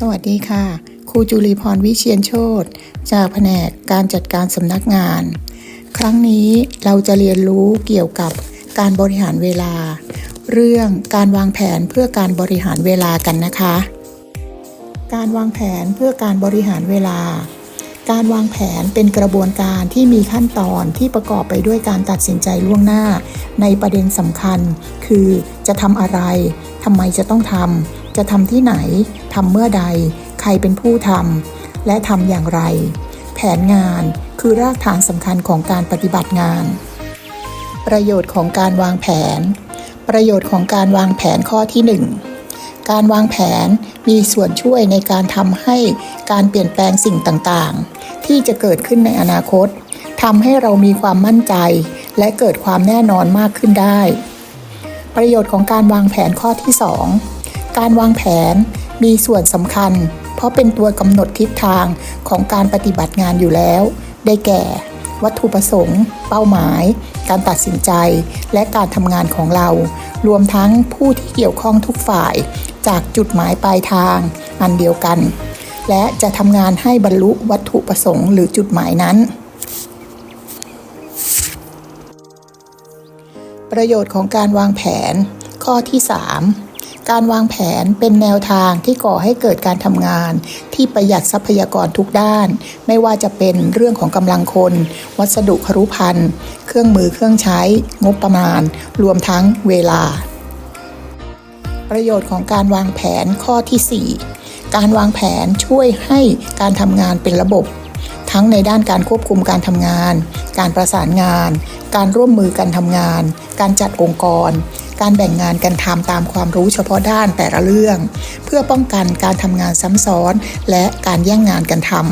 สวัสดีค่ะ ครูจุลีพรวิเชียนโชตจากแผนกการจัดการสำนักงาน ครั้งนี้เราจะเรียนรู้เกี่ยวกับการบริหารเวลา เรื่องการวางแผนเพื่อการบริหารเวลากันนะคะ การวางแผนเพื่อการบริหารเวลา การวางแผนเป็นกระบวนการที่มีขั้นตอนที่ประกอบไปด้วยการตัดสินใจล่วงหน้า ในประเด็นสำคัญ คือจะทำอะไรทำไมจะต้องทำ จะทำที่ไหนทำเมื่อใด ใครเป็นผู้ทำและทำอย่างไร แผนงานคือรากฐานสำคัญของการปฏิบัติงาน ประโยชน์ของการวางแผน ประโยชน์ของการวางแผนข้อที่ 1 การวางแผนมีส่วนช่วยในการทำให้การเปลี่ยนแปลงสิ่งต่างๆ ที่จะเกิดขึ้นในอนาคตทำให้เรามีความมั่นใจ และเกิดความแน่นอนมากขึ้นได้ ประโยชน์ของการวางแผนข้อที่ 2 การวางแผนมีส่วนสำคัญ เพราะเป็นตัวกำหนดทิศทางของการปฏิบัติงานอยู่แล้ว ได้แก่ วัตถุประสงค์ เป้าหมาย การตัดสินใจ และการทำงานของเรา รวมทั้งผู้ที่เกี่ยวข้องทุกฝ่าย จากจุดหมายปลายทาง อันเดียวกัน และจะทำงานให้บรรลุวัตถุประสงค์หรือจุดหมายนั้นประโยชน์ของการวางแผน ข้อที่ 3 การวางแผนเป็นแนวทางที่ก่อให้เกิดการทำงาน ที่ประหยัดทรัพยากรทุกด้าน ไม่ว่าจะเป็นเรื่องของกำลังคน วัสดุครุภัณฑ์ เครื่องมือเครื่องใช้ งบประมาณ รวมทั้งเวลา ประโยชน์ของการวางแผนข้อที่ 4 การวางแผนช่วยให้การทำงานเป็นระบบ ทั้งในด้านการควบคุมการทำงาน การประสานงาน การร่วมมือกันทำงาน การจัดองค์กร การแบ่งงานกันทำตามความรู้เฉพาะด้านแต่ละเรื่อง เพื่อป้องกันการทำงานซ้ำซ้อน และการแย่งงานกันทำ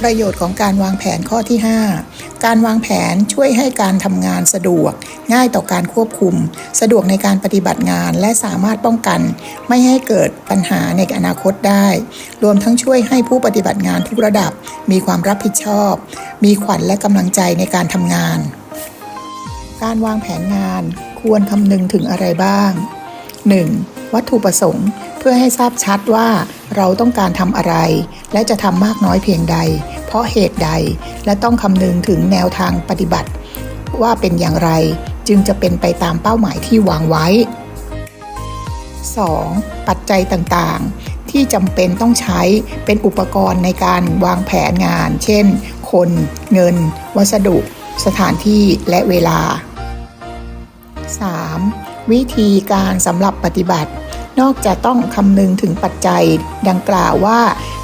ประโยชน์ของการวางแผนข้อที่ 5 การวางแผนช่วยให้การทำงานสะดวก ง่ายต่อการควบคุม สะดวกในการปฏิบัติงานและสามารถป้องกัน ไม่ให้เกิดปัญหาในอนาคตได้ รวมทั้งช่วยให้ผู้ปฏิบัติงานทุกระดับ มีความรับผิดชอบ มีขวัญและกำลังใจในการทำงาน การวางแผนงานควรคำนึงถึงอะไรบ้าง 1. วัตถุประสงค์เพื่อให้ทราบชัดว่าเราต้องการทำอะไร และจะทำมากน้อยเพียงใด เพราะเหตุใดและต้องคำนึงถึงแนวทางปฏิบัติ ว่าเป็นอย่างไรจึงจะเป็นไปตามเป้าหมายที่วางไว้ 2. ปัจจัยต่างๆ ที่จำเป็นต้องใช้เป็นอุปกรณ์ในการวางแผนงาน เช่น คน เงิน วัสดุ สถานที่และเวลา 3. วิธีการสำหรับปฏิบัติ นอกจากต้องคำนึงถึงปัจจัยดังกล่าวว่า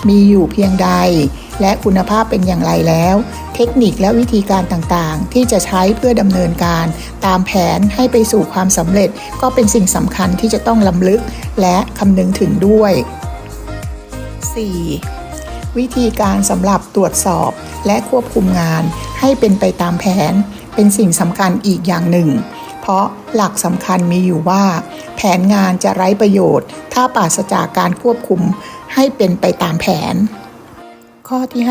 มีอยู่เพียงใด และคุณภาพเป็นอย่างไรแล้ว เทคนิคและวิธีการต่างๆ ที่จะใช้เพื่อดำเนินการตามแผนให้ไปสู่ความสำเร็จ ก็เป็นสิ่งสำคัญที่จะต้องลำลึกและคำนึงถึงด้วย 4. วิธีการสำหรับตรวจสอบและควบคุมงานให้เป็นไปตามแผน เป็นสิ่งสำคัญอีกอย่างหนึ่ง เพราะหลักสำคัญมีอยู่ว่า แผนงานจะไร้ประโยชน์ ถ้าปราศจากการควบคุมให้เป็นไปตามแผน ข้อที่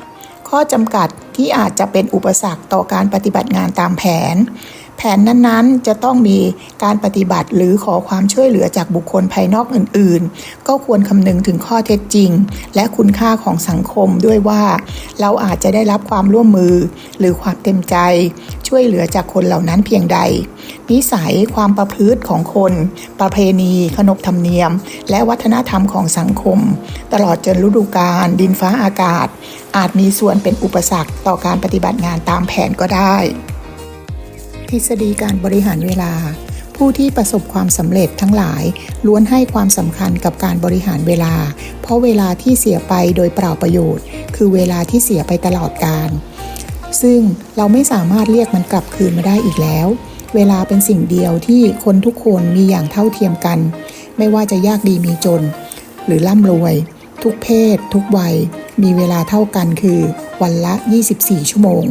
5 ข้อจำกัดที่อาจจะเป็นอุปสรรคต่อการปฏิบัติงานตามแผน ผนนั้นๆ จะต้องมีการปฏิบัติหรือขอความช่วยเหลือจากบุคคลภายนอกอื่นๆ ก็ควรคำนึงถึงข้อเท็จจริง และคุณค่าของสังคมด้วยว่า เราอาจจะได้รับความร่วมมือ หรือความเต็มใจ ช่วยเหลือจากคนเหล่านั้นเพียงใด นิสัยความประพฤติของคน ประเพณี ขนบธรรมเนียม และวัฒนธรรมของสังคม ตลอดจนฤดูกาลดินฟ้าอากาศ อาจมีส่วนเป็นอุปสรรคต่อการปฏิบัติงานตามแผนก็ได้ ทฤษฎีการบริหารเวลา ผู้ที่ประสบความสำเร็จทั้งหลาย ล้วนให้ความสำคัญกับการบริหารเวลา เพราะเวลาที่เสียไปโดยเปล่าประโยชน์ คือเวลาที่เสียไปตลอดกาลซึ่งเราไม่สามารถเรียกมันกลับคืนมาได้อีกแล้ว เวลาเป็นสิ่งเดียวที่คนทุกคนมีอย่างเท่าเทียมกัน ไม่ว่าจะยากดีมีจน หรือร่ำรวย ทุกเพศ ทุกวัย มีเวลาเท่ากันคือ วันละ 24 ชั่วโมง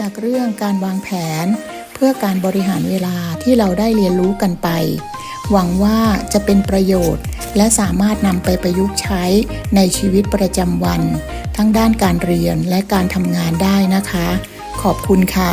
จากเรื่องการวางแผน เพื่อการบริหารเวลาที่เราได้เรียนรู้กันไป หวังว่าจะเป็นประโยชน์ และสามารถนำไปประยุกต์ใช้ในชีวิตประจำวัน ทั้งด้านการเรียนและการทำงานได้นะคะ ขอบคุณค่ะ